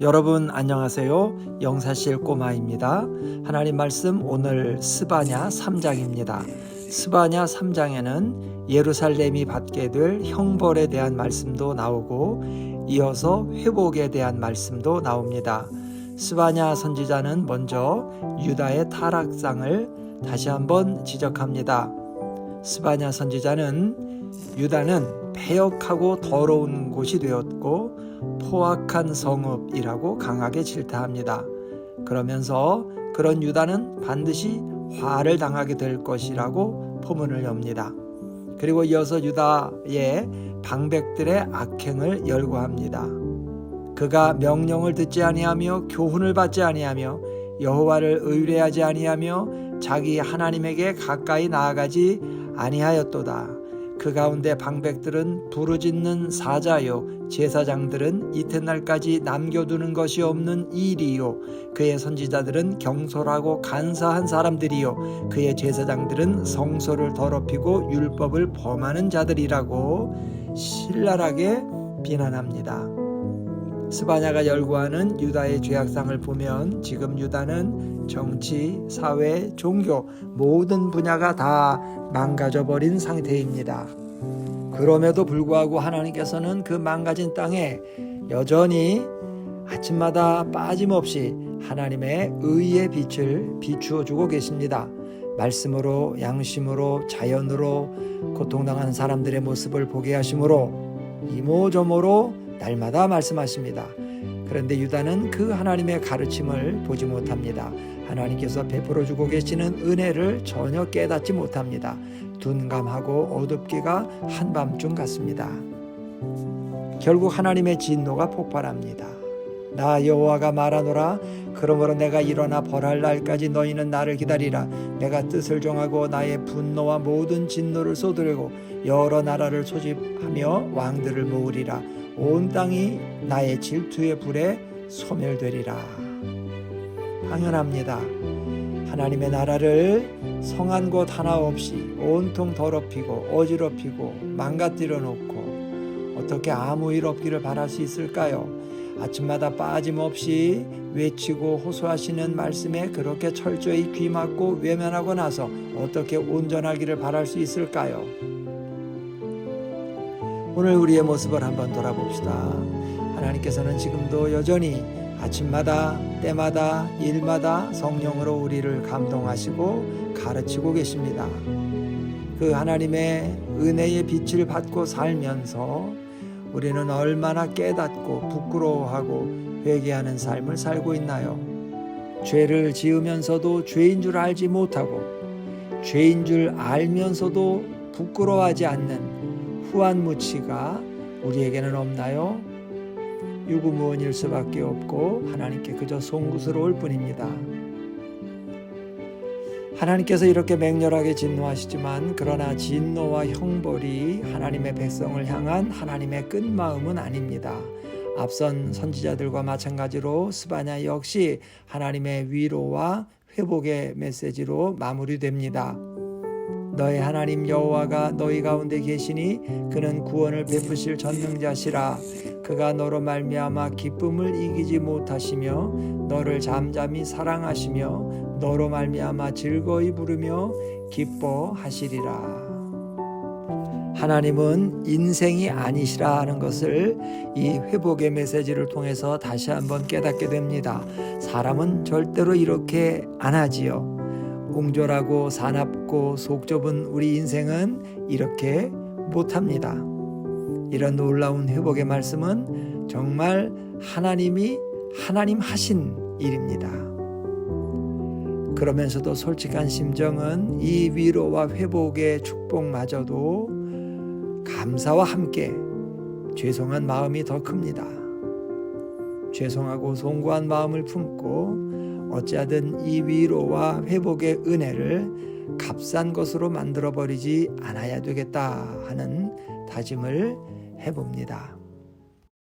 여러분 안녕하세요. 영사실 꼬마입니다. 하나님 말씀 오늘 스바냐 3장입니다. 스바냐 3장에는 예루살렘이 받게 될 형벌에 대한 말씀도 나오고 이어서 회복에 대한 말씀도 나옵니다. 스바냐 선지자는 먼저 유다의 타락상을 다시 한번 지적합니다. 스바냐 선지자는 유다는 패역하고 더러운 곳이 되었고 포악한 성읍이라고 강하게 질타합니다. 그러면서 그런 유다는 반드시 화를 당하게 될 것이라고 포문을 엽니다. 그리고 이어서 유다의 방백들의 악행을 열거합니다. 그가 명령을 듣지 아니하며 교훈을 받지 아니하며 여호와를 의뢰하지 아니하며 자기 하나님에게 가까이 나아가지 아니하였도다. 그 가운데 방백들은 부르짖는 사자요 제사장들은 이튿날까지 남겨두는 것이 없는 일이요 그의 선지자들은 경솔하고 간사한 사람들이요 그의 제사장들은 성소를 더럽히고 율법을 범하는 자들이라고 신랄하게 비난합니다. 스바냐가 열거하는 유다의 죄악상을 보면 지금 유다는 정치, 사회, 종교 모든 분야가 다 망가져 버린 상태입니다. 그럼에도 불구하고 하나님께서는 그 망가진 땅에 여전히 아침마다 빠짐없이 하나님의 의의 빛을 비추어 주고 계십니다. 말씀으로, 양심으로, 자연으로 고통당하는 사람들의 모습을 보게 하심으로 이모저모로 날마다 말씀하십니다. 그런데 유다는 그 하나님의 가르침을 보지 못합니다. 하나님께서 베풀어 주고 계시는 은혜를 전혀 깨닫지 못합니다. 둔감하고 어둡기가 한밤중 같습니다. 결국 하나님의 진노가 폭발합니다. 나 여호와가 말하노라 그러므로 내가 일어나 벌할 날까지 너희는 나를 기다리라 내가 뜻을 정하고 나의 분노와 모든 진노를 쏟으려고 여러 나라를 소집하며 왕들을 모으리라 온 땅이 나의 질투의 불에 소멸되리라 당연합니다 하나님의 나라를 성한 곳 하나 없이 온통 더럽히고 어지럽히고 망가뜨려 놓고 어떻게 아무 일 없기를 바랄 수 있을까요? 아침마다 빠짐없이 외치고 호소하시는 말씀에 그렇게 철저히 귀 막고 외면하고 나서 어떻게 온전하기를 바랄 수 있을까요? 오늘 우리의 모습을 한번 돌아봅시다. 하나님께서는 지금도 여전히 아침마다 때마다 일마다 성령으로 우리를 감동하시고 가르치고 계십니다. 그 하나님의 은혜의 빛을 받고 살면서 우리는 얼마나 깨닫고 부끄러워하고 회개하는 삶을 살고 있나요? 죄를 지으면서도 죄인 줄 알지 못하고 죄인 줄 알면서도 부끄러워하지 않는 후한 무치가 우리에게는 없나요? 유구무원일 수밖에 없고 하나님께 그저 송구스러울 뿐입니다. 하나님께서 이렇게 맹렬하게 진노하시지만 그러나 진노와 형벌이 하나님의 백성을 향한 하나님의 끝마음은 아닙니다. 앞선 선지자들과 마찬가지로 스바냐 역시 하나님의 위로와 회복의 메시지로 마무리됩니다. 너의 하나님 여호와가 너희 가운데 계시니 그는 구원을 베푸실 전능자시라 그가 너로 말미암아 기쁨을 이기지 못하시며 너를 잠잠히 사랑하시며 너로 말미암아 즐거이 부르며 기뻐하시리라 하나님은 인생이 아니시라 하는 것을 이 회복의 메시지를 통해서 다시 한번 깨닫게 됩니다. 사람은 절대로 이렇게 안 하지요. 웅졸하고 사납고 속 좁은 우리 인생은 이렇게 못합니다. 이런 놀라운 회복의 말씀은 정말 하나님이 하나님 하신 일입니다. 그러면서도 솔직한 심정은 이 위로와 회복의 축복마저도 감사와 함께 죄송한 마음이 더 큽니다. 죄송하고 송구한 마음을 품고 어찌하든 이 위로와 회복의 은혜를 값싼 것으로 만들어 버리지 않아야 되겠다 하는 다짐을 해봅니다.